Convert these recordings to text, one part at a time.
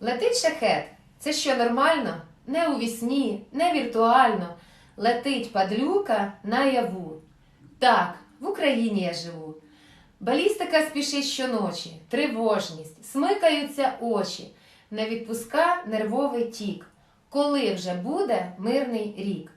Летить шахет. Це що нормально? Не у вісні, не віртуально. Летить падлюка наяву. Так, в Україні я живу. Балістика спішить щоночі, тривожність, смикаються очі, не відпуска нервовий тік. Коли вже буде мирний рік?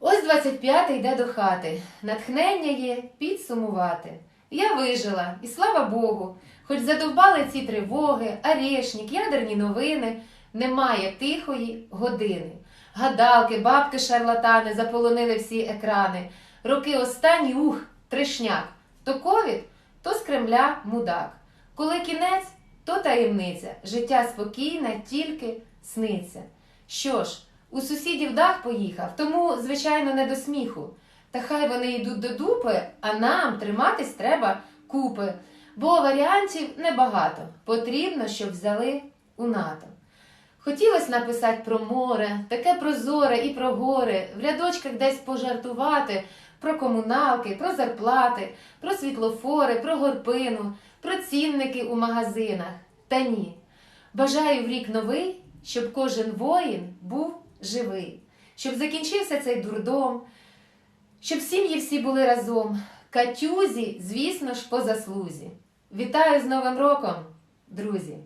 Ось 25-й йде до хати. Натхнення є підсумувати. Я вижила, і слава Богу, хоч задовбали ці тривоги, арешник, ядерні новини, немає тихої години. Гадалки, бабки, шарлатани заполонили всі екрани. Роки останні, ух, тришняк. То ковід, то з Кремля мудак. Коли кінець, то таємниця. Життя спокійне, тільки сниться. Що ж, у сусідів дах поїхав, тому, звичайно, не до сміху. Та хай вони йдуть до дупи, а нам триматись треба купи. Бо варіантів небагато. Потрібно, щоб взяли у НАТО. Хотілося написати про море, таке прозоре і про гори, в рядочках десь пожартувати про комуналки, про зарплати, про світлофори, про горпину, про цінники у магазинах. Та ні. Бажаю в рік новий, щоб кожен воїн був живий, щоб закінчився цей дурдом, щоб сім'ї всі були разом. Катюзі, звісно ж, по заслузі. Вітаю з Новим роком, друзі!